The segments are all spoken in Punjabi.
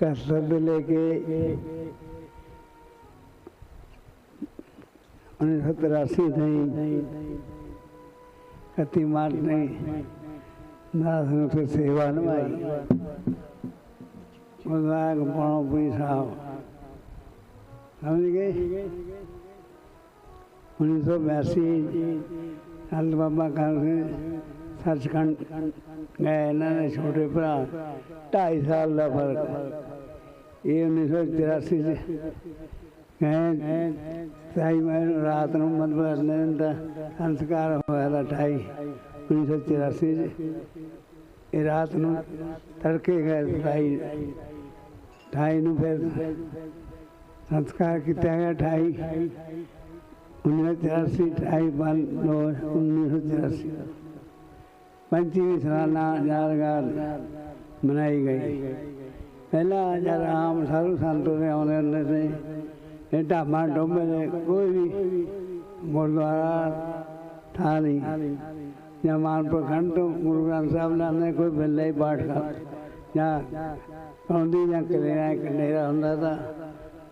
ਘਰ ਸਭ ਲੈ ਕੇ 1983 થઈ કતિ મારની નાથ નું સેવા નવાઈ મજાક પણ પૂરી સાવ સમજી ગઈ ઓગણીસો બ્યાસી હાલ બાબા કાળ ਸੱਚਖੰਡ। ਗਏ ਇਹਨਾਂ ਦੇ ਛੋਟੇ ਭਰਾ 2.5 ਸਾਲ ਦਾ ਫ਼ਰਕ ਇਹ 1983 ਚ ਗਏ ਸਾਈ ਮੈਂ ਰਾਤ ਨੂੰ ਮਤਲਬ ਲੈਣ ਦਾ ਸੰਸਕਾਰ ਹੋਇਆ ਦਾ 2.5 1983 ਚ। ਇਹ ਰਾਤ ਨੂੰ ਤੜਕੇ ਗਏ ਸਾਈ 2.5 ਨੂੰ ਫਿਰ ਸੰਸਕਾਰ ਕੀਤਾ ਗਿਆ 2.5 1983 2.5 1984 पंचवीं सालाना यादगार मनाई गई पहला जब आम साधु संतों ਦੇ ਆਉਂਦੇ ਹੁੰਦੇ ਸੀ ਇਹ ਢਾਮਾ ਡੋਬੇ ਦੇ ਕੋਈ ਵੀ ਗੁਰਦੁਆਰਾ ਥਾ ਨਹੀਂ ਜਾਂ ਮਾਨਪੁਰ ਖੰਡ ਤੋਂ ਗੁਰੂ ਗ੍ਰੰਥ ਸਾਹਿਬ ਨਾਲ ਨੇ ਕੋਈ ਬਿੱਲਾ ਹੀ ਪਾਠ ਕਰ ਜਾਂ ਕੌਂਦੀ ਜਾਂ ਕਲੇਰਾ ਕੰਡੇਰਾ ਹੁੰਦਾ ਤਾਂ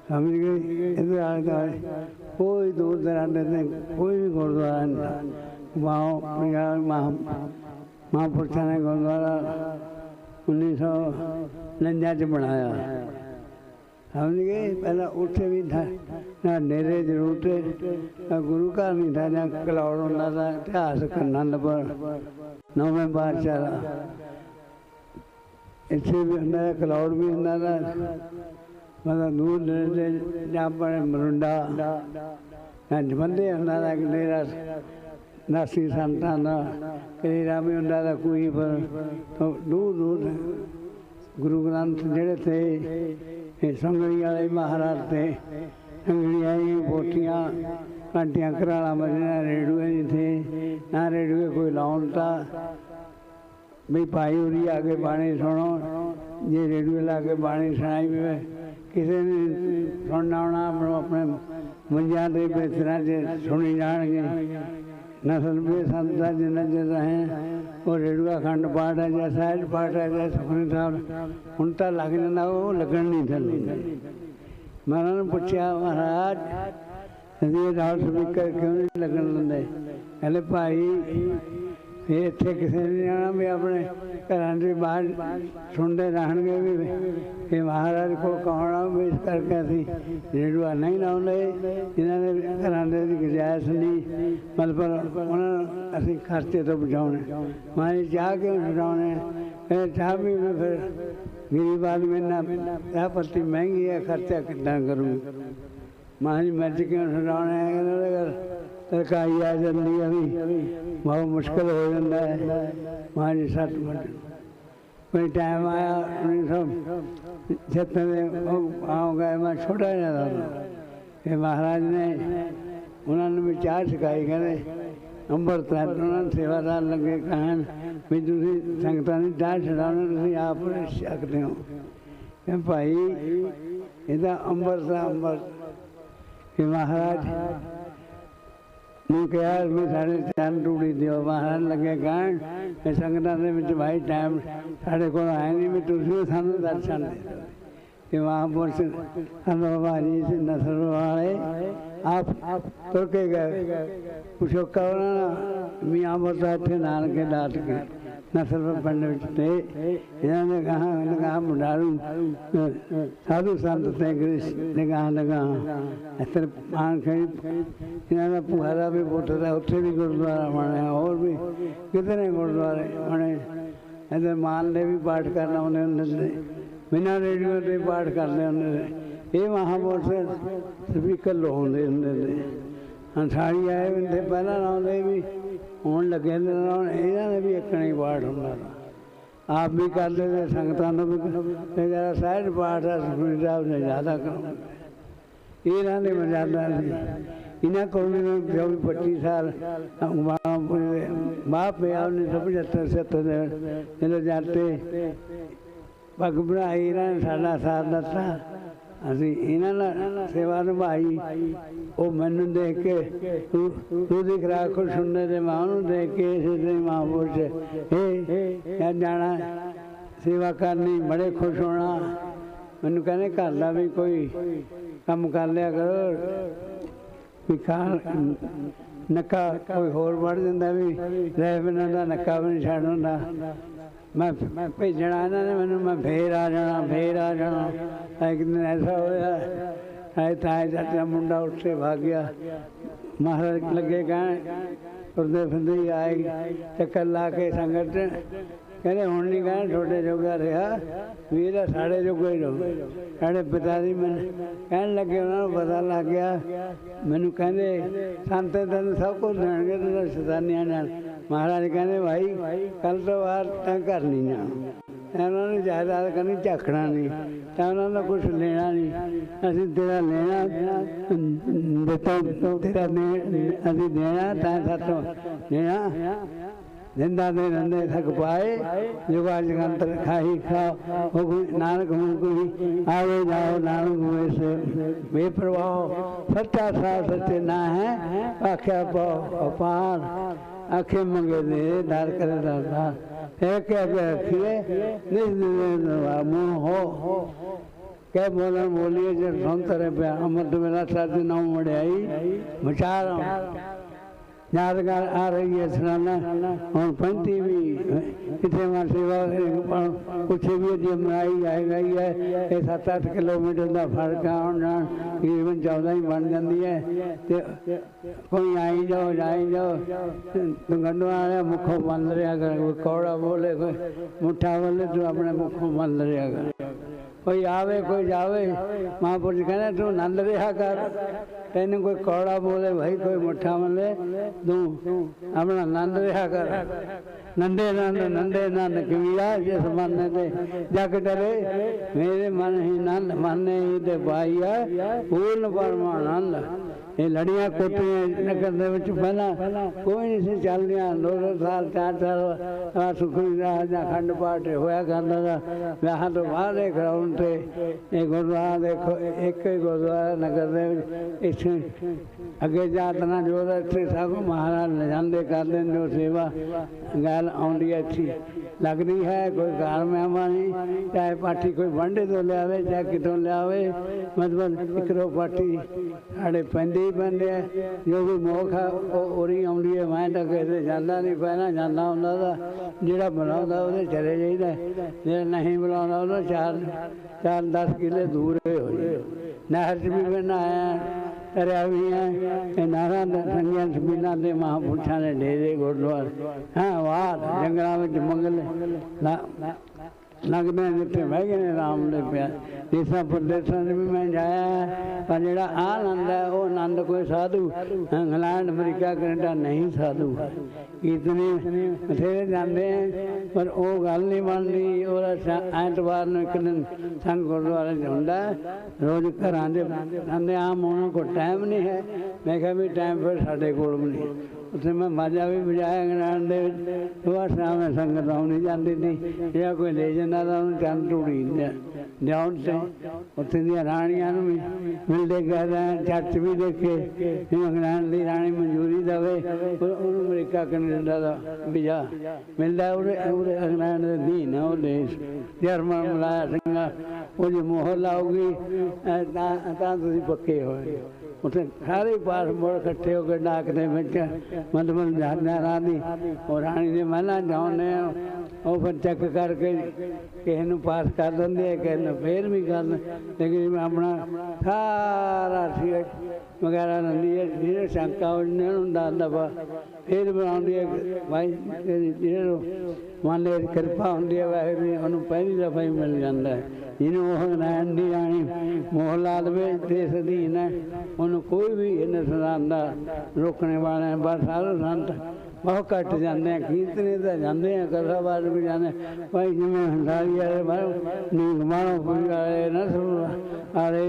ਸਮਝ ਗਏ ਇਹਦੇ ਆਲੇ ਦੁਆਲੇ ਕੋਈ ਦੂਰ ਦਰਾਡੇ ਤੇ ਕੋਈ ਵੀ ਗੁਰਦੁਆਰਾ ਨਹੀਂ ਵਾਹ ਪੰਜਾਬ ਮਹਾ ਮਹਾਂਪੁਰਸ਼ਾਂ ਨੇ ਗੁਰਦੁਆਰਾ 1949 ਚ ਬਣਾਇਆ। ਸਮਝ ਗਏ? ਪਹਿਲਾਂ ਉੱਥੇ ਵੀ ਨਾ ਨੇਰੇ ਜ਼ਰੂਰ ਤੇ ਗੁਰੂ ਘਰ ਨਹੀਂ ਥਾ ਜਾਂ ਕਲੌੜ ਹੁੰਦਾ ਦਾ ਇਤਿਹਾਸਕ ਆਨੰਦਪੁਰ ਨੌਵੇਂ ਬਾਦਸ਼ਾਹ ਦਾ। ਇੱਥੇ ਵੀ ਹੁੰਦਾ ਕਲੌੜ ਵੀ ਹੁੰਦਾ ਦਾ ਮਤਲਬ ਦੂਰ ਦੇ ਜਾਂ ਬੜੇ ਮਰੁੰਡਾ। ਜਾਂ ਜਮੰਦੇ ਹੁੰਦਾ ਦਾ ਡੇਰਾ ਨਾਸੀ ਸੰਤਾਂ ਦਾ ਕੇਰਾ ਵੀ ਹੁੰਦਾ ਦਾ ਕੋਈ ਪਰ ਦੂਰ ਦੂਰ ਗੁਰੂ ਗ੍ਰੰਥ ਜਿਹੜੇ ਤੇ ਇਹ ਸੰਗੜੀ ਵਾਲੇ ਮਹਾਰਾਜ ਤੇ ਸੰਗੜੀ ਆਈ ਪੋਟੀਆਂ ਘੰਟੀਆਂ ਕਰਾਲਾ ਮਜਨਾ ਰੇੜੂਏ ਨਹੀਂ ਥੇ, ਨਾ ਰੇੜੂਏ ਕੋਈ ਲਾਉਣ ਤਾਂ। ਵੀ ਭਾਈ ਉਰੀ ਆ ਕੇ ਬਾਣੀ ਸੁਣੋ, ਜੇ ਰੇਡੀਓ ਲਾ ਕੇ ਬਾਣੀ ਸੁਣਾਈ ਵੀ ਕਿਸੇ ਨੇ ਸੁਣਨਾ ਹੋਣਾ, ਆਪਣੇ ਮੰਜਾਂ ਦੇ ਬਿਸਤਰਾਂ 'ਚ ਸੁਣੀ ਜਾਣਗੇ। ਨਸਲ ਵੀ ਸੰਤਾਂ ਜਿੰਨਾ ਚਿਰ ਰਹੇ ਉਹ ਰੇੜੂਆ ਖੰਡ ਪਾਠ ਹੈ ਜਾਂ ਸਹਿਜ ਪਾਠ ਹੈ ਜਾਂ ਸੁਖਨੀ ਸਾਹਿਬ, ਹੁਣ ਤਾਂ ਲੱਗ ਜਾਂਦਾ ਉਹ ਲੱਗਣ ਨਹੀਂ ਥੱਲੇ ਮੈਂ ਉਹਨਾਂ ਨੂੰ ਪੁੱਛਿਆ, ਮਹਾਰਾਜ ਅਸੀਂ ਰਾਉ ਸਪੀਕਰ ਕਿਉਂ ਨਹੀਂ ਲੱਗਣ ਦਿੰਦੇ? ਕਹਿੰਦੇ, ਭਾਈ ਇਹ ਇੱਥੇ ਕਿਸੇ ਨੇ ਜਾਣਾ ਵੀ ਆਪਣੇ ਘਰਾਂ ਦੇ ਬਾਹਰ ਸੁਣਦੇ ਰਹਿਣਗੇ ਵੀ ਇਹ ਮਹਾਰਾਜ ਕੋਲ ਕੌਣ ਆ? ਵੀ ਇਸ ਕਰਕੇ ਅਸੀਂ ਰੇਡੂਆ ਨਹੀਂ ਲਾਉਂਦੇ। ਇਹਨਾਂ ਦੇ ਘਰਾਂ ਦੇ ਦੀ ਗੁਜਾਇਸ਼ ਨਹੀਂ। ਮਤਲਬ ਉਹਨਾਂ ਨੂੰ ਅਸੀਂ ਖਰਚੇ ਤੋਂ ਬਚਾਉਣੇ। ਮੈਂ ਕਿਹਾ ਚਾਹ ਕਿਉਂ ਛਡਾਉਣੇ ਇਹ ਚਾਹ ਵੀ ਮੈਂ ਫਿਰ ਗਰੀਬ ਆਦਮੀ ਨਾਲ ਚਾਹ ਪੱਤੀ ਮਹਿੰਗੀ ਹੈ, ਖਰਚਾ ਕਿੱਦਾਂ ਕਰੂੰ ਮਾਂ ਜੀ ਮਿਰਚ ਕਿਉਂ ਛਡਾਉਣੇ ਹੈ ਕਹਿੰਦੇ ਤੇ ਕਾਈ ਆ ਜਾਂਦੀ ਆ ਵੀ ਬਹੁਤ ਮੁਸ਼ਕਲ ਹੋ ਜਾਂਦਾ ਹੈ ਮਾਰੀ ਸੱਤ ਮਿੰਟ ਕੋਈ ਟਾਈਮ ਆਇਆ 1976 ਦੇ ਆਉਂਗਾ ਮੈਂ ਛੋਟਾ ਜਿਹਾ ਦਾ ਇਹ ਮਹਾਰਾਜ ਨੇ ਉਹਨਾਂ ਨੂੰ ਵਿਚਾਰ ਸਿਖਾਈ ਕਹਿੰਦੇ ਅੰਬਰ ਤੱਕ ਉਹਨਾਂ ਨੂੰ ਸੇਵਾਦਾਰ ਲੱਗੇ ਕਹਿਣ ਵੀ ਤੁਸੀਂ ਸੰਗਤਾਂ ਦੀ ਡਾਹ ਛਡਾਉਣਾ ਤੁਸੀਂ ਆਪ ਸਕਦੇ ਹੋ ਕਿ ਭਾਈ ਇਹਦਾ ਅੰਬਰ ਦਾ ਅੰਬਰ ਕਿ ਮਹਾਰਾਜ ਮੈਂ ਕਿਹਾ ਵੀ ਸਾਡੇ ਚੰਨ ਟੂੜੀ ਦਿਓ, ਮਹਾਰਾਜ ਲੱਗੇ ਕਹਿਣ ਤੇ ਸੰਗਤਾਂ ਦੇ ਵਿੱਚ ਭਾਈ ਟਾਈਮ ਸਾਡੇ ਕੋਲ ਆਇਆ ਨਹੀਂ, ਵੀ ਤੁਸੀਂ ਸਾਨੂੰ ਦਰਸ਼ਨ ਦੇ ਕਿ ਮਹਾਂਪੁਰਸ਼ ਸੰਤ ਜੀ ਸੀ, ਨਸਰ ਵਾਲੇ, ਆਪ ਤੁਰ ਕੇ ਗਏ। ਪੁੱਛੋ ਕੌਣ ਮੀਆਂ ਬੋਤਾ ਇੱਥੇ ਨਾਨਕੇ ਦਾਤ ਕੇ। ਨਸਰ ਪਿੰਡ ਵਿੱਚ ਤੇ ਇਹਨਾਂ ਨੇ ਕਹਾ ਇਹਨਾਂ ਮੁੰਡਾਰੂ ਸਾਧੂ ਸੰਤ ਤੇ ਗ੍ਰਿਸ਼ ਨਿਗਾਹ ਲਗਾ। ਇਤਰ ਆਣ ਕੇ ਇਹਨਾਂ ਦਾ ਪੁਹਾਰਾ ਵੀ ਪੁੱਟਦਾ ਉੱਥੇ ਵੀ ਗੁਰਦੁਆਰਾ ਬਣਿਆ, ਹੋਰ ਵੀ ਕਿਤਨੇ ਗੁਰਦੁਆਰੇ ਬਣੇ। ਇਧਰ ਮਾਨ ਦੇ ਵੀ ਪਾਠ ਕਰਨਾ ਉਹਨੇ ਹੁੰਦੇ ਸੀ, ਬਿਨਾਂ ਰੇਡੀਓ ਤੇ ਪਾਠ ਕਰਦੇ ਹੁੰਦੇ ਸੀ। ਇਹ ਮਹਾਪੁਰਸ਼ ਸਪੀਕਰ ਲਾਉਂਦੇ ਹੁੰਦੇ ਨੇ ਹੰਸਾਰੀ ਆਏ ਹੁੰਦੇ, ਪਹਿਲਾਂ ਲਾਉਂਦੇ ਵੀ ਹੁਣ ਲੱਗੇ ਨੇ ਲਾਉਣ ਇਹਨਾਂ ਨੇ ਵੀ ਇੱਕਣਾ ਹੀ ਪਾਠ ਹੁੰਦਾ ਆਪ ਵੀ ਕਰਦੇ ਤੇ ਸੰਗਤਾਂ ਨੂੰ ਵੀ ਤੇ ਜਿਹੜਾ ਸਹਿਜ ਪਾਠ ਹੈ ਸੁਖਮਨੀ ਸਾਹਿਬ ਨੇ ਜ਼ਿਆਦਾ ਕਰਾਉਂਦੇ ਇਹਨਾਂ ਨੇ ਮਰਜ਼ਾਦਾ ਸੀ। ਇਹਨਾਂ ਕੋਲ ਵੀ ਜੋ ਵੀ 25 ਸਾਲ ਬਾਪ ਪਿਆ ਉਹਨੇ ਸਭ ਜੱਤਰ ਦੇ ਜਦੋਂ ਜਾਂਦੇ ਪੱਗ ਬਣਾਈ ਇਹਨਾਂ ਨੇ ਸਾਡਾ ਸਾਥ ਦਿੱਤਾ। ਅਸੀਂ ਇਹਨਾਂ ਨਾਲ ਸੇਵਾ ਨਿਭਾਈ। ਉਹ ਮੈਨੂੰ ਦੇਖ ਕੇ ਤੂੰ ਤੂੰ ਦੀ ਖਰਾ ਖੁਸ਼ ਹੁੰਦੇ ਤੇ ਮਾਂ ਨੂੰ ਦੇਖ ਕੇ ਇਸੇ ਤੇ ਮਾਂ ਪੁੱਛ ਇਹ ਇਹ ਜਾਣਾ, ਸੇਵਾ ਕਰਨੀ, ਬੜੇ ਖੁਸ਼ ਹੋਣਾ। ਮੈਨੂੰ ਕਹਿੰਦੇ ਘਰ ਦਾ ਵੀ ਕੋਈ ਕੰਮ ਕਰ ਲਿਆ ਕਰੋ। ਵੀ ਖਾਣ, ਨੱਕਾ ਕੋਈ ਹੋਰ ਵੜ ਜਾਂਦਾ ਵੀ ਰਹਿ ਬਿਨਾਂ ਦਾ ਨੱਕਾ ਵੀ ਨਹੀਂ ਛੱਡ ਹੁੰਦਾ। ਮੈਂ ਮੈਂ ਭੇਜਣਾ ਇਹਨਾਂ ਨੇ ਮੈਨੂੰ, ਮੈਂ ਫੇਰ ਆ ਜਾਣਾ, ਫੇਰ ਆ ਜਾਣਾ। ਇੱਕ ਦਿਨ ਐਸਾ ਹੋਇਆ ਹੈ ਤਾਂ ਚਾਚਾ ਮੁੰਡਾ ਉੱਠੇ ਭਾਗ ਗਿਆ। ਮਹਾਰਾਜ ਲੱਗੇ ਕਹਿਣ ਤੁਰਦੇ ਫਿਰਦੇ ਹੀ ਆਏ ਚੱਕਰ ਲਾ ਕੇ ਸੰਗਤ ਕਹਿੰਦੇ, ਹੁਣ ਨਹੀਂ ਕਹਿਣ ਛੋਟੇ ਜੋਗਾ ਰਿਹਾ ਵੀ ਇਹਦਾ ਸਾਡੇ ਜੋਗਾ ਹੀ ਰਹੂ। ਸਾਡੇ ਪਿਤਾ ਜੀ ਮੈਨੂੰ। ਕਹਿਣ ਲੱਗੇ, ਉਹਨਾਂ ਨੂੰ ਪਤਾ ਲੱਗ ਗਿਆ। ਮੈਨੂੰ ਕਹਿੰਦੇ, ਸੰਤ ਤੈਨੂੰ ਸਭ ਕੁਝ ਦੇਣਗੇ ਤੇ ਸਤਾਨਿਆਂ ਨਾਲ। ਮਹਾਰਾਜ ਕਹਿੰਦੇ, ਭਾਈ ਕੱਲ ਤੋਂ ਬਾਅਦ ਤਾਂ ਘਰ ਨਹੀਂ ਜਾਣਾ। ਇਹਨਾਂ ਨੂੰ ਜਾਇਦਾਦ ਕਰਨੀ, ਝਾਕਣਾ ਨਹੀਂ। ਤਾਂ ਉਹਨਾਂ ਦਾ ਕੁਝ ਲੈਣਾ ਨਹੀਂ। ਅਸੀਂ ਤੇਰਾ ਲੈਣਾ, ਦਿੱਤਾ ਤੇਰਾ ਦੇ, ਅਸੀਂ ਦੇਣਾ, ਤਾਂ ਸਾਤੋਂ ਲੈਣਾ ਜਿੰਦਾ ਦੇ ਰੰਦੇ ਥਕ ਪਾਏ ਜੁਗਾ ਜਗੰਤਰ ਖਾਈ ਖਾ ਹੁਕਮ ਨਾਨਕ ਹੁਕਮ ਆਵੇ ਜਾਓ, ਨਾਨਕ ਹੋਏ ਬੇਪਰਵਾਹ, ਸੱਚਾ ਸਾਥ ਸੱਚੇ ਨਾ ਹੈ, ਆਖਿਆ ਪਾਉ ਅਪਾਰ, ਆਖੇ ਮੰਗੇ ਦੇ ਦਰ ਕਰ ਦਾਤਾ ਇੱਕ ਇੱਕ ਰੱਖੀਏ ਨਿਸ ਨਿਸ ਮੂੰਹ ਹੋ। ਕਹਿ ਬੋਲਣ ਬੋਲੀਏ, ਜੇ ਸੰਤਰੇ ਪਿਆ ਅਮਰ ਮੇਰਾ ਸਾਥ ਨਾਮ ਮੜਿਆਈ ਵਿਚਾਰ। ਯਾਦਗਾਰ ਆ ਰਹੀ ਹੈ ਸਰਾਨਾ ਹੁਣ ਪੰਤੀ ਵੀ ਕਿਤੇ ਮਾ ਸੇਵਾ ਕੁਛ ਵੀ ਜੇ ਮਨਾਈ ਜਾਏਗਾ ਹੀ ਹੈ। ਇਹ 7-8 ਕਿਲੋਮੀਟਰ ਦਾ ਫ਼ਰਕ ਆ, ਹੁਣ ਤਕਰੀਬਨ 14 ਹੀ ਬਣ ਜਾਂਦੀ ਹੈ। ਤੇ ਕੋਈ ਆਈ ਜਾਓ, ਜਾਈ ਜਾਓ। ਗੰਡੋ ਵਾਲੇ ਮੁਖੋਂ ਬੰਦ ਰਿਹਾ ਕਰ, ਕੋਈ ਕੌੜਾ ਬੋਲੇ, ਕੋਈ ਮੁੱਠਾ ਬੋਲੇ ਤੂੰ ਆਪਣੇ ਮੁੱਖੋਂ ਬੰਦ ਰਿਹਾ ਕਰ। ਕੋਈ ਆਵੇ, ਕੋਈ ਜਾਵੇ। ਮਹਾਂਪੁਰਸ਼ ਕਹਿੰਦੇ, ਤੂੰ ਨੰਦ ਰਿਹਾ ਕਰ। ਤੈਨੂੰ ਕੋਈ ਕੌੜਾ ਬੋਲੇ ਭਾਈ ਕੋਈ ਮੁੱਠਾ ਬੋਲੇ ਤੂੰ ਆਪਣਾ ਆਨੰਦ ਰਿਹਾ ਕਰ ਨੰਦੇ ਨੰਦ ਨੰਦੇ ਨੰਦ ਕਵੀਰਾ ਜਿਸ ਮਨ ਤੇ ਜਗ ਡਰੇ। ਮੇਰੇ ਮਨ ਹੀ ਨੰਦ, ਮਨ ਹੀ ਤੇ ਪਾਈਆ ਪੂਰਨ ਪਰਮਾਨੰਦ। ਇਹ ਲੜੀਆਂ ਕੋਟੀਆਂ ਨਗਰ ਦੇ ਵਿੱਚ ਪਹਿਲਾਂ ਕੋਈ ਨਹੀਂ ਸੀ ਚੱਲਦੀਆਂ। ਦੋ ਦੋ ਸਾਲ, ਚਾਰ ਸਾਲ ਸੁਖੀ ਦਾ ਜਾਂ ਖੰਡ ਪਾਠ ਹੋਇਆ ਕਰਦਾ ਦਾ। ਵਿਆਹਾਂ ਤੋਂ ਬਾਅਦ ਇਹ ਗਰਾਊਂਡ ਤੇ ਇਹ ਗੁਰਦੁਆਰਾ ਦੇਖੋ, ਇੱਕ ਹੀ ਗੁਰਦੁਆਰਾ ਨਗਰ ਦੇ ਵਿੱਚ। ਇੱਥੇ ਅੱਗੇ ਜਾਤਨਾ ਜੋ ਇੱਥੇ ਸਭ ਮਹਾਰਾਜ ਲਿਜਾਂਦੇ ਕਰਦੇ ਨੇ ਜੋ ਸੇਵਾ। ਗੱਲ ਆਉਂਦੀ ਹੈ ਅੱਛੀ ਲੱਗਦੀ ਹੈ ਕੋਈ ਘਰ ਮਹਿਮਾਨ, ਚਾਹੇ ਪਾਠੀ ਕੋਈ ਵੰਡੇ ਤੋਂ ਲਿਆਵੇ, ਚਾਹੇ ਕਿਤੋਂ ਲਿਆਵੇ। ਮਤਲਬ ਇਕਰੋ ਪਾਠੀ ਸਾਡੇ ਪੈਂਦੇ ਹੀ ਪੈਂਦੇ ਆ। ਜੋ ਵੀ ਮੋਖ ਆ, ਉਹ ਉਰੀ ਆਉਂਦੀ ਹੈ। ਮੈਂ ਤਾਂ ਕਿਤੇ ਜਾਂਦਾ ਨਹੀਂ, ਪਹਿਲਾਂ ਜਾਂਦਾ ਹੁੰਦਾ ਦਾ ਜਿਹੜਾ ਬਣਾਉਂਦਾ ਉਹਦੇ ਚਲੇ ਜਾਈਦਾ। ਜਿਹੜਾ ਨਹੀਂ ਬਣਾਉਂਦਾ ਉਹਦਾ ਚਾਰ ਚਾਰ 10 ਕਿਲੇ ਦੂਰ ਹੋ ਜਾਏ ਨਹਿਰ 'ਚ ਵੀ ਮੈਂ ਆਇਆ ਤਰਿਆ ਵੀ ਹੈ। ਇਹ ਨਾਰਾਂ ਦੇ ਸੰਗਿਆਂ ਦੇ ਮਹਾਂਪੁਰਸ਼ਾਂ ਦੇ ਡੇਰੇ, ਗੁਰਦੁਆਰੇ। ਹਾਂ, ਵਾਹ, ਜੰਗਲਾਂ ਵਿੱਚ ਮੰਗਲ ਨਾ ਲੱਗਦੇ ਜਿੱਥੇ ਬਹਿ ਗਏ ਨੇ ਰਾਮ ਦੇ ਪਿਆ ਦੇਸਾਂ ਪ੍ਰਦੇਸਾਂ 'ਚ ਵੀ ਮੈਂ ਜਾਇਆ ਪਰ ਜਿਹੜਾ ਆਨੰਦ ਹੈ, ਉਹ ਆਨੰਦ ਕੋਈ ਸਾਧੂ। ਇੰਗਲੈਂਡ, ਅਮਰੀਕਾ, ਕੈਨੇਡਾ ਨਹੀਂ ਸਾਧੂ। ਇਤਨੇ ਬਥੇਰੇ ਜਾਂਦੇ ਆ, ਪਰ ਉਹ ਗੱਲ ਨਹੀਂ ਬਣਦੀ। ਉਹਦਾ ਐਤਵਾਰ ਨੂੰ ਇੱਕ ਦਿਨ ਸੰਗ ਗੁਰਦੁਆਰੇ 'ਚ ਰੋਜ਼ ਘਰਾਂ ਦੇ ਆਂਦੇ ਆਮ ਉਹਨਾਂ ਕੋਲ ਟਾਈਮ ਨਹੀਂ ਹੈ। ਮੈਂ ਕਿਹਾ ਵੀ ਟਾਈਮ ਫਿਰ ਸਾਡੇ ਕੋਲ ਵੀ ਨਹੀਂ। ਉੱਥੇ ਮੈਂ ਮਾਜਾ ਵੀ ਵਜਾਇਆ ਇੰਗਲੈਂਡ ਦੇ ਵਿੱਚ। ਸੁਬਾਹ ਸ਼ਾਮ ਮੈਂ ਸੰਗਤ ਆਉਣੀ ਜਾਂਦੀ ਸੀ। ਜਿਹੜਾ ਕੋਈ ਲੈ ਜਾਂਦਾ ਤਾਂ ਉਹਨੂੰ ਚੰਨ ਟੂੜੀ ਲਿਆਉਣ ਤੇ ਉੱਥੇ ਦੀਆਂ ਰਾਣੀਆਂ ਨੂੰ ਵੀ ਮਿਲਦੇ ਗਏ ਚਰਚ ਵੀ ਦੇਖੇ। ਵੀ ਇੰਗਲੈਂਡ ਦੀ ਰਾਣੀ ਮਨਜ਼ੂਰੀ ਦੇਵੇ ਉਹਨੂੰ ਅਮਰੀਕਾ ਕੈਨੇਡਾ ਦਾ ਵੀਜ਼ਾ ਮਿਲਦਾ ਉਹਦੇ ਉਹਦੇ ਇੰਗਲੈਂਡ ਦੇ ਦੀਨ ਉਹ ਦੇਸ਼ ਜਰਮਨ ਮਲਾਇਆ ਸਿੰਘਾ, ਉਹ ਮੋਹਰ ਲਾਉਗੀ ਤਾਂ ਤਾਂ ਤੁਸੀਂ ਪੱਕੇ ਹੋਏ। ਉੱਥੇ ਸਾਰੇ ਪਾਸ ਮੁੜ ਇਕੱਠੇ ਹੋ ਕੇ ਡਾਕ ਦੇ ਵਿੱਚ ਮਤਲਬ ਜਾਣਾ ਰਾਣੀ, ਉਹ ਰਾਣੀ ਦੇ ਮਹਿਲਾਂ ਜਾਉਂਦੇ ਆ। ਉਹ ਫਿਰ ਚੈੱਕ ਕਰਕੇ ਕਿਸੇ ਨੂੰ ਪਾਸ ਕਰ ਦਿੰਦੇ ਆ, ਕਿਸੇ ਨੂੰ ਫੇਰ ਵੀ ਕਰ ਲੇਕਿਨ ਆਪਣਾ ਸਾਰਾ ਸੀਟ ਵਗੈਰਾ ਨੰਦੀ ਹੈ ਜਿਹੜੇ ਸ਼ੰਕਾ ਉਹਨਾਂ ਨੂੰ ਦੱਸਦਾ ਵਾ, ਫਿਰ ਬਣਾਉਂਦੀ ਹੈ, ਭਾਈ ਜਿਹਨੂੰ ਮਨ ਦੇ ਕਿਰਪਾ ਹੁੰਦੀ ਹੈ, ਵਾਹਿਗੁਰੂ ਉਹਨੂੰ ਪਹਿਲੀ ਦਫਾ ਹੀ ਮਿਲ ਜਾਂਦਾ ਹੈ। ਜਿਹਨੂੰ ਉਹ ਨਾਇਣ ਦੀ ਰਾਣੀ ਮੋਹ ਲਾ ਦੇਵੇ, ਦੇਸ ਅਧੀਨ ਹੈ, ਉਹਨੂੰ ਕੋਈ ਵੀ ਇਹਨਾਂ ਸਦਾਨ ਦਾ ਰੋਕਣੇ ਵਾਲਾ ਬਸ ਸਾਰੇ ਸੰਤ ਬਹੁਤ ਘੱਟ ਜਾਂਦੇ ਆ ਕੀਰਤਨੇ ਤਾਂ ਜਾਂਦੇ ਆ ਕਥਾਵਾਰ ਵੀ ਜਾਂਦੇ ਭਾਈ ਜਿਵੇਂ ਹੰਡਾਰੀ ਵਾਲੇ ਬਾਹਰ ਨੀਂਦ ਕੋਈ ਵਾਲੇ ਨਾ ਸੁਣ ਆਲੇ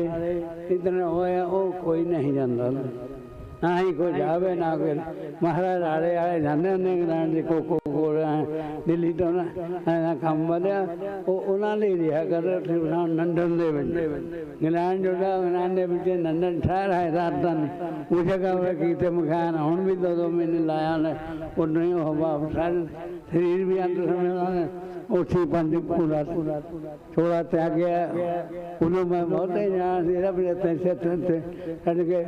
ਇਤਨੇ ਹੋਇਆ, ਉਹ ਕੋਈ ਨਹੀਂ ਜਾਂਦਾ। ਨਾ ਨਾ ਹੀ ਕੋਈ ਜਾਵੇ ਨਾ ਕੋਈ। ਮਹਾਰਾਜ ਆਲੇ ਆਲੇ ਜਾਂਦੇ ਹੁੰਦੇ ਇੰਗਲੈਂਡ ਦੇ, ਕੋਕੋ ਕੋਲ ਦਿੱਲੀ ਤੋਂ ਨਾ ਐਨਾ ਕੰਮ ਵਧਿਆ। ਉਹ ਉਹਨਾਂ ਨੇ ਰਿਹਾ ਕਰ ਨੰਦਨ ਦੇ ਵਿੱਚ। ਗਿਲਾਨ ਜੋੜਾ ਗਿਲਾਨ ਦੇ ਵਿੱਚ ਨੰਦਨ ਸ਼ਹਿਰ ਹੈ ਰਾਜਧਾਨੀ ਉਹ ਜਗ੍ਹਾ ਉਹ ਕੀਤੇ ਮਖਾਨ, ਹੁਣ ਵੀ ਦੋ ਦੋ ਮਹੀਨੇ ਲਾਇਆ ਨੇ ਉਦੋਂ ਹੀ ਉਹ ਵਾਪਸ ਸਰੀਰ ਵੀ ਅੰਦਰ ਸਮੇਂ ਉਹਨਾਂ। ਨੇ ਉੱਥੇ ਪੰਜ ਪੂਰਾ ਛੋੜਾ ਤੇ ਗਿਆ। ਉਹਨੂੰ ਮੈਂ ਬਹੁਤੇ ਜਾਣ ਸੀ, ਰੱਬ ਦੇ ਤੇ ਸਿੱਤ ਤੇ ਕੱਢ ਕੇ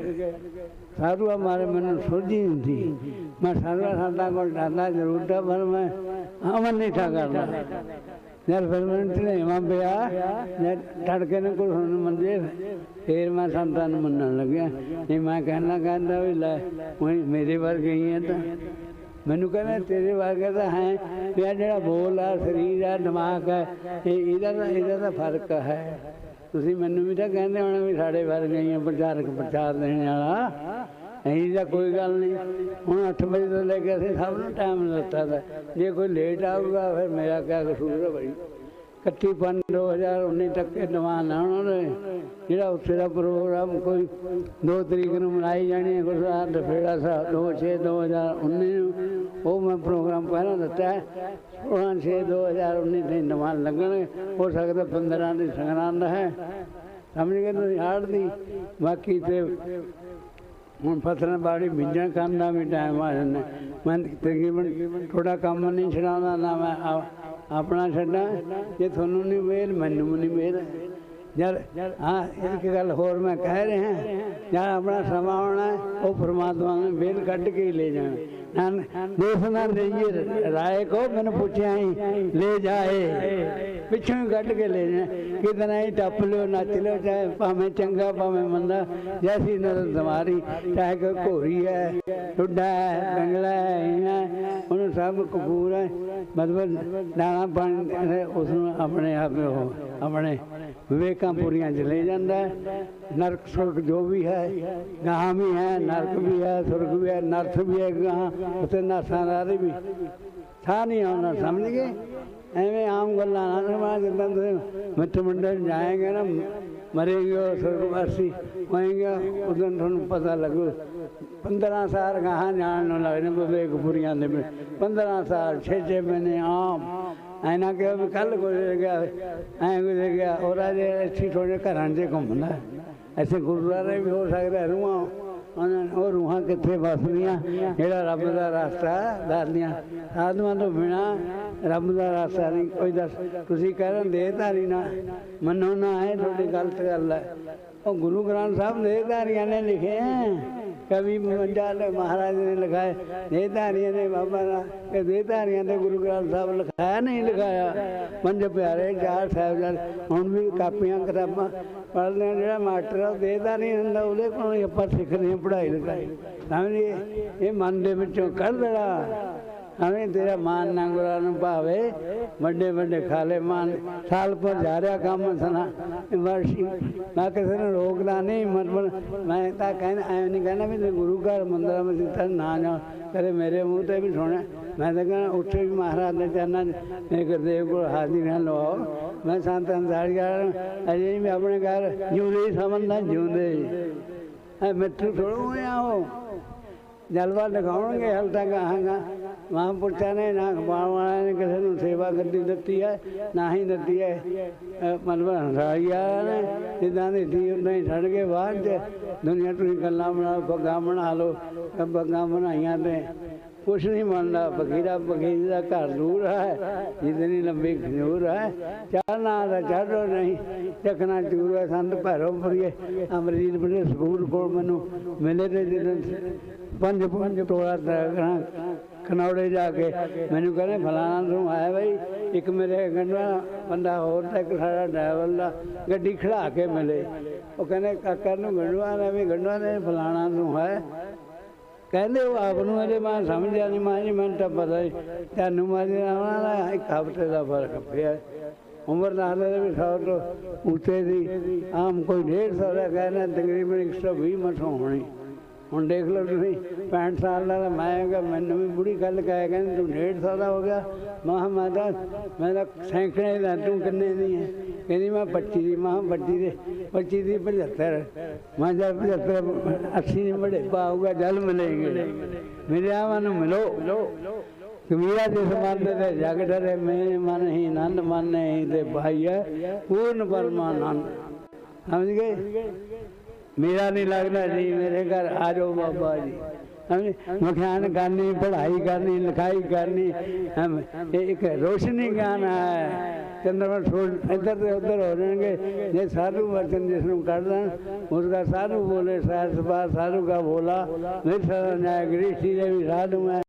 ਸਾਧੂ ਮਾਰੇ ਮੈਨੂੰ ਸੋਝੀ ਨਹੀਂ ਸੀ ਮੈਂ ਸਾਧੂ ਸਾਡਾ ਕੋਲ ਡਰਦਾ ਜ਼ਰੂਰ ਤਾਂ ਪਰ ਮੈਂ ਅਮਨ ਨਹੀਂ ਥਾ ਕਰਦਾ ਯਾਰ ਫਿਰ ਮੈਨੂੰ ਤੇ ਮਾਂ ਪਿਆ ਮੈਂ ਟੜਕੇ ਨੇ ਕੋਈ ਹੁਣ ਮੰਦੇ ਫੇਰ ਮੈਂ ਸੰਤਾਂ ਨੂੰ ਮੰਨਣ ਲੱਗਿਆ ਇਹ ਮੈਂ ਕਹਿਣਾ ਕਹਿੰਦਾ ਵੀ ਲੈ ਮੇਰੇ ਵਰਗੇ ਤਾਂ ਮੈਨੂੰ ਕਹਿੰਦਾ ਤੇਰੇ ਵਰਗਾ ਤਾਂ ਹੈ ਵੀ ਜਿਹੜਾ ਬੋਲ ਆ ਸਰੀਰ ਆ ਦਿਮਾਗ ਹੈ ਇਹ ਇਹਦਾ ਤਾਂ ਇਹਦਾ ਤਾਂ ਫ਼ਰਕ ਹੈ ਤੁਸੀਂ ਮੈਨੂੰ ਵੀ ਤਾਂ ਕਹਿੰਦੇ ਹੋਣਾ ਵੀ ਸਾਡੇ ਵਰਗੇ ਹੀ ਪ੍ਰਚਾਰਕ ਪ੍ਰਚਾਰ ਦੇਣ ਵਾਲਾ। ਇਹੀ ਤਾਂ ਕੋਈ ਗੱਲ ਨਹੀਂ। ਹੁਣ 8 ਵਜੇ ਤੋਂ ਲੈ ਕੇ ਅਸੀਂ ਸਭ ਨੂੰ ਟਾਈਮ ਦਿੱਤਾ ਤਾ। ਜੇ ਕੋਈ ਲੇਟ ਆਊਗਾ, ਫਿਰ ਮੇਰਾ ਕਿਆ ਕਸੂਰ ਹੈ ਭਾਈ ਇਕੱਤੀ ਪੰਜ 2019 ਤੱਕ ਇਹ ਦੀਵਾਨ ਆ ਨੇ। ਜਿਹੜਾ ਉੱਥੇ ਦਾ ਪ੍ਰੋਗਰਾਮ ਕੋਈ 2 ਤਰੀਕ ਨੂੰ ਮਨਾਈ ਜਾਣੀ ਹੈ ਗੁਰਦੁਆਰਾ ਦਫੇੜਾ ਸਾਹਿਬ 2 6 2019 ਨੂੰ, ਉਹ ਮੈਂ ਪ੍ਰੋਗਰਾਮ ਪਹਿਲਾਂ ਦਿੱਤਾ ਹੈ। 16 6 2019 ਦੇ ਦੀਵਾਨ ਲੱਗਣਗੇ ਹੋ ਸਕਦਾ 15 ਦੀ ਸੰਗਰਾਂਦ ਹੈ। ਸਮਝ ਗਏ ਤੁਸੀਂ ਹਾੜ ਦੀ। ਬਾਕੀ ਤੇ ਹੁਣ ਫਸਲਾਂ ਬਾੜੀ ਬੀਜਣ ਕਰਨ ਦਾ ਵੀ ਟਾਈਮ ਆ ਜਾਂਦਾ। ਮੈਂ ਤਕਰੀਬਨ ਥੋੜਾ ਕੰਮ ਨਹੀਂ ਛਡਾਉਂਦਾ ਨਾ ਮੈਂ ਆ- ਆਪਣਾ ਛੱਡਾਂ। ਜੇ ਤੁਹਾਨੂੰ ਨਹੀਂ ਮੇਲ ਮੈਨੂੰ ਵੀ ਨਹੀਂ ਮੇਲ ਯਾਰ, ਹਾਂ, ਇੱਕ ਗੱਲ ਹੋਰ ਮੈਂ ਕਹਿ ਰਿਹਾ। ਯਾਰ ਆਪਣਾ ਸਮਾਂ ਆਉਣਾ ਉਹ ਪਰਮਾਤਮਾ ਨੇ ਵੇਲ ਕੱਢ ਕੇ ਹੀ ਲੈ ਜਾਣਾ। ਨਾਨ ਦੇਖਣਾ ਨਹੀਂ ਰਾਏ ਕੋ ਮੈਨੂੰ ਪੁੱਛਿਆ ਹੀ ਲੈ ਜਾਏ। ਪਿੱਛੋਂ ਕੱਢ ਕੇ ਲੈ ਜਾ ਕਿਤਨਾ ਹੀ ਟੱਪ ਲਿਓ, ਨੱਚ ਲਿਓ, ਚਾਹੇ ਭਾਵੇਂ ਚੰਗਾ, ਭਾਵੇਂ ਮੰਦਾ। ਜੈਸੀ ਨਜ਼ਰ ਤੁਹਾਰੀ ਚਾਹੇ ਕੋਈ ਘੋਰੀ ਹੈ ਟੁੱਡਾ ਹੈ ਬੰਗਲਾ ਹੈ ਇਹ ਉਹਨੂੰ ਸਭ ਕਬੂਰ ਹੈ ਮਤਲਬ ਦਾਣਾ ਪਾਣੀ ਉਸ ਨੂੰ ਆਪਣੇ ਆਪ ਉਹ, ਆਪਣੇ ਵਿਵੇਕਾਂ ਪੂਰੀਆਂ ਚ ਲੈ ਜਾਂਦਾ ਨਰਕ ਸੁਰਗ ਜੋ ਵੀ ਹੈ ਗਾਹਾਂ ਵੀ ਹੈ, ਨਰਕ ਵੀ ਹੈ, ਸੁਰਗ ਵੀ ਹੈ, ਨਰਥ ਵੀ ਹੈ ਗਾਹਾਂ ਉੱਥੇ ਨਾਸਾਂ ਰਾਰੇ ਵੀ। ਥਾਂ ਨਹੀਂ ਆਉਣਾ ਸਮਝ ਗਏ? ਐਵੇਂ ਆਮ ਗੱਲਾਂ ਨਾ ਸਮਾ ਜਿੱਦਾਂ ਤੁਸੀਂ ਮਿੱਠ ਮੰਡਲ ਜਾਏਗੇ ਨਾ, ਮਰੇਗੇ ਉਹ ਸੁਰਗਵਾਸੀ ਹੋਏਗੇ ਉਦੋਂ ਤੁਹਾਨੂੰ ਪਤਾ ਲੱਗੂ 15 ਸਾਲ ਗਾਹਾਂ ਜਾਣ ਨੂੰ ਲੱਗਦੇ ਵਿਵੇਕ ਪੁਰੀਆਂ ਦੇ ਵਿੱਚ। 15 ਸਾਲ 6-6 ਮਹੀਨੇ ਆਮ। ਐਨਾ ਕਿ ਵੀ ਕੱਲ ਗੁਜ਼ਰ ਗਿਆ, ਐ ਗੁਜ਼ਰ ਗਿਆ। ਔਰ ਅਜੇ ਇੱਥੇ ਥੋੜੇ ਘਰਾਂ 'ਚ ਘੁੰਮਦਾ। ਐਸੇ ਗੁਰਦੁਆਰੇ ਵੀ ਹੋ ਸਕਦਾ, ਰੂਹਾਂ ਉਹਨਾਂ ਉਹ ਰੂਹਾਂ ਕਿੱਥੇ ਵਸਦੀਆਂ? ਜਿਹੜਾ ਰੱਬ ਦਾ ਰਸਤਾ ਦੱਸਦੀਆਂ। ਸਾਧੂਆਂ ਤੋਂ ਬਿਨਾ ਰੱਬ ਦਾ ਰਸਤਾ ਨਹੀਂ। ਕੋਈ ਦੱਸ, ਤੁਸੀਂ ਕਹਿ ਰਹੇ ਦੇਹਧਾਰੀ ਨਾ। ਮੰਨੋ ਨਾ ਹੈ ਤੁਹਾਡੀ ਗਲਤ ਗੱਲ ਹੈ। ਉਹ ਗੁਰੂ ਗ੍ਰੰਥ ਸਾਹਿਬ ਦੇਹਧਾਰੀਆਂ ਨੇ ਲਿਖੇ ਹੈ ਕਵੀ ਮੰਡਲ ਮਹਾਰਾਜ ਨੇ ਲਿਖਾਏ। ਦੇਹਧਾਰੀਆਂ ਨੇ ਬਾਬਾ ਦਾ ਕਿ ਦੇਹਧਾਰੀਆਂ ਨੇ ਗੁਰੂ ਗ੍ਰੰਥ ਸਾਹਿਬ ਲਿਖਾਇਆ ਨਹੀਂ ਲਿਖਾਇਆ। ਪੰਜ ਪਿਆਰੇ ਚਾਰ ਸਾਹਿਬ ਹੁਣ ਵੀ ਕਾਪੀਆਂ, ਕਿਤਾਬਾਂ ਪੜ੍ਹਦੇ ਜਿਹੜਾ ਮਾਸਟਰ ਆ, ਉਹ ਦੇਹਧਾਰੀ ਹੁੰਦਾ ਉਹਦੇ ਕੋਲੋਂ ਹੀ ਆਪਾਂ ਸਿੱਖਦੇ ਹਾਂ, ਪੜ੍ਹਾਈ ਲਿਖਾਈ। ਸਮਝੀਏ ਇਹ ਮਨ ਦੇ ਵਿੱਚੋਂ ਕੱਢ ਦੇਣਾ। ਐਵੇਂ ਤੇਰਾ ਮਾਨ ਨਾ ਗੁਰਾਂ ਨੂੰ ਭਾਵੇ, ਵੱਡੇ ਵੱਡੇ ਖਾਲੇ ਮਾਨ, ਸਾਲ ਪਰ ਜਾ ਰਿਹਾ ਕੰਮ ਸਨਾ ਵਰਸ਼ੀ, ਮੈਂ ਕਿਸੇ ਨੂੰ ਰੋਕਦਾ ਨਹੀਂ ਮਤਲਬ ਮੈਂ ਤਾਂ ਕਹਿੰਦਾ ਐਵੇਂ ਨਹੀਂ ਕਹਿੰਦਾ ਵੀ ਗੁਰੂ ਘਰ ਮੰਦਰਾਂ ਵਿੱਚ ਤਾਂ ਨਾ ਜਾ ਕਦੇ ਮੇਰੇ ਮੂੰਹ ਤੇ ਵੀ ਸੁਣਿਆ। ਮੈਂ ਤਾਂ ਕਹਿੰਦਾ ਉੱਥੇ ਵੀ ਮਹਾਰਾਜ ਦੇ ਚਰਨਾਂ 'ਚ ਗੁਰਦੇਵ ਕੋਲ ਹਾਜ਼ਰੀਆਂ ਲਵਾਓ ਮੈਂ ਸੰਤ ਅੰਦਾਜ਼ੀਆ ਅਜੇ ਵੀ ਆਪਣੇ ਘਰ ਜਿਉਂਦੇ ਹੀ ਸਮਝਦਾ ਜਿਉਂਦੇ ਐ ਮਿੱਠੂ ਥੋੜ੍ਹਾ ਹੋਇਆ ਉਹ। ਜਲਵਾ ਦਿਖਾਉਣਗੇ ਹਲ ਤੱਕ ਆਹਾਂਗਾ ਮਹਾਂਪੁਰਸ਼ਾਂ ਨੇ ਨਾ ਖਵਾਉਣ ਵਾਲਿਆਂ ਨੇ ਕਿਸੇ ਨੂੰ ਸੇਵਾ ਗੱਦੀ ਦਿੱਤੀ ਹੈ, ਨਾ ਹੀ ਦਿੱਤੀ ਹੈ। ਮਤਲਬ ਹੰਸਾਈਆ ਨੇ, ਜਿੱਦਾਂ ਦੀ ਸੀ ਉਦਾਂ ਹੀ ਛੱਡ ਕੇ ਬਾਅਦ ਚ ਦੁਨੀਆ ਤੁਸੀਂ ਗੱਲਾਂ ਬਣਾ ਪੱਗਾਂ ਬਣਾ ਲਓ ਤਾਂ ਬਣਾਈਆਂ ਤੇ ਕੁਛ ਨਹੀਂ ਮੰਨਦਾ ਫਕੀਰਾ ਫਕੀਰ ਦਾ ਘਰ ਦੂਰ ਹੈ, ਜਿਤਨੀ ਲੰਬੀ ਖਜੂਰ ਹੈ। ਚਾਹਨਾ ਦਾ ਚੜੋ ਨਹੀਂ, ਚੱਕਣਾ ਚੂਰ ਹੈ। ਸੰਤ ਭੈਰੋ ਫਰੀਏ ਅਮਰੀਤ ਬੜੇ ਸਕੂਲ ਕੋਲ ਮੈਨੂੰ ਮਿਲੇ ਤੇ ਜਦੋਂ ਪੰਜ ਪੰਜ ਟੋਲਾ ਤਰਾਂ ਖਨੌੜੇ ਜਾ ਕੇ ਮੈਨੂੰ ਕਹਿੰਦੇ, ਫਲਾਣਾ ਤੋਂ ਆਇਆ ਬਈ, ਇੱਕ ਮੇਰੇ ਗੰਡਾ ਬੰਦਾ ਹੋਰ ਤਾਂ ਇੱਕ ਸਾਡਾ ਡਰਾਈਵਰ ਦਾ ਗੱਡੀ ਖੜਾ ਕੇ ਮਿਲੇ। ਉਹ ਕਹਿੰਦੇ, ਕਾਕਾ ਨੂੰ ਗੰਡਵਾ ਨੇ ਵੀ ਗੰਡਵਾ ਨੇ ਫਲਾਣਾ ਤੋਂ ਹੈ। ਕਹਿੰਦੇ, ਉਹ ਆਪ ਨੂੰ ਅਜੇ ਮੈਂ ਸਮਝਿਆ ਨਹੀਂ ਮੈਂ ਜੀ, ਮੈਨੂੰ ਤਾਂ ਪਤਾ ਹੀ ਤੁਹਾਨੂੰ ਮਾਰੇ ਉਹਨਾਂ ਦਾ ਇੱਕ ਹਫ਼ਤੇ ਦਾ ਫ਼ਰਕ ਪਿਆ। ਉਮਰ ਨਾਲ ਦੇ ਵੀ ਸੌ ਤੋਂ ਉੱਤੇ ਦੀ, ਆਮ ਕੋਈ 150 ਦਾ ਕਹਿੰਦਾ, ਤਕਰੀਬਨ 120 ਮਸੋਂ ਹੋਣੀ। ਹੁਣ ਦੇਖ ਲਓ ਤੁਸੀਂ 65 ਸਾਲ ਦਾ ਤਾਂ ਮੈਂ ਹੈਗਾ, ਮੈਨੂੰ ਵੀ ਬੁੜੀ ਗੱਲ ਕਹਿ ਕਹਿੰਦੇ, ਤੂੰ 150 ਦਾ ਹੋ ਗਿਆ। ਮਾਂ ਮੈਂ ਮੈਂ ਤਾਂ ਸੈਂਕੜੇ ਦਾ ਤੂੰ ਕਿੰਨੇ ਦੀ ਹੈ ਕਹਿੰਦੀ, ਮੈਂ 25 ਦੀ, ਮਾਂ 25 ਦੇ 25 ਦੀ 75 ਮੈਂ ਜਦ 75 80 ਨਹੀਂ ਬੜੇ ਪਾਊਗਾ ਜਲ ਮਿਲੇਗੇ। ਮੇਰੇ ਆਵਾਂ ਨੂੰ ਮਿਲੋ। ਕਬੀਰਾ ਜਿਸ ਮਨ ਤੇ ਜਗ ਡਰੇ, ਮੈਂ ਮਨ ਹੀ ਆਨੰਦ ਮਾਨੇ ਹੀ ਤੇ ਭਾਈਆ ਪੂਰਨ ਪਰਮਾਨੰਦ। ਸਮਝ ਗਏ? ਮੇਰਾ ਨਹੀਂ ਲੱਗਦਾ ਜੀ, ਮੇਰੇ ਘਰ ਆ ਜਾਓ ਬਾਬਾ ਜੀ। ਸਮਝੇ? ਮਖਿਆਨ ਕਰਨੀ, ਪੜ੍ਹਾਈ ਕਰਨੀ, ਲਿਖਾਈ ਕਰਨੀ। ਹਮ, ਇਹ ਇੱਕ ਰੋਸ਼ਨੀ ਗਿਆਨ ਹੈ। ਚੰਦਰਮਾ ਛੋੜ ਇੱਧਰ ਤੇ ਉੱਧਰ ਹੋ ਜਾਣਗੇ। ਜੇ ਸਾਧੂ ਵਚਨ ਜਿਸ ਨੂੰ ਕੱਢ ਦੇਣ ਉਸਦਾ ਸਾਧੂ ਬੋਲੇ, ਸਾਧ ਸਭਾ, ਸਾਧੂ ਦਾ ਬੋਲਾ ਮੇਰੇ ਸਾਧੂ ਨਿਆਇ ਗ੍ਰਿਸ਼ਟੀ ਦੇ ਵੀ ਸਾਧੂ ਹੈ।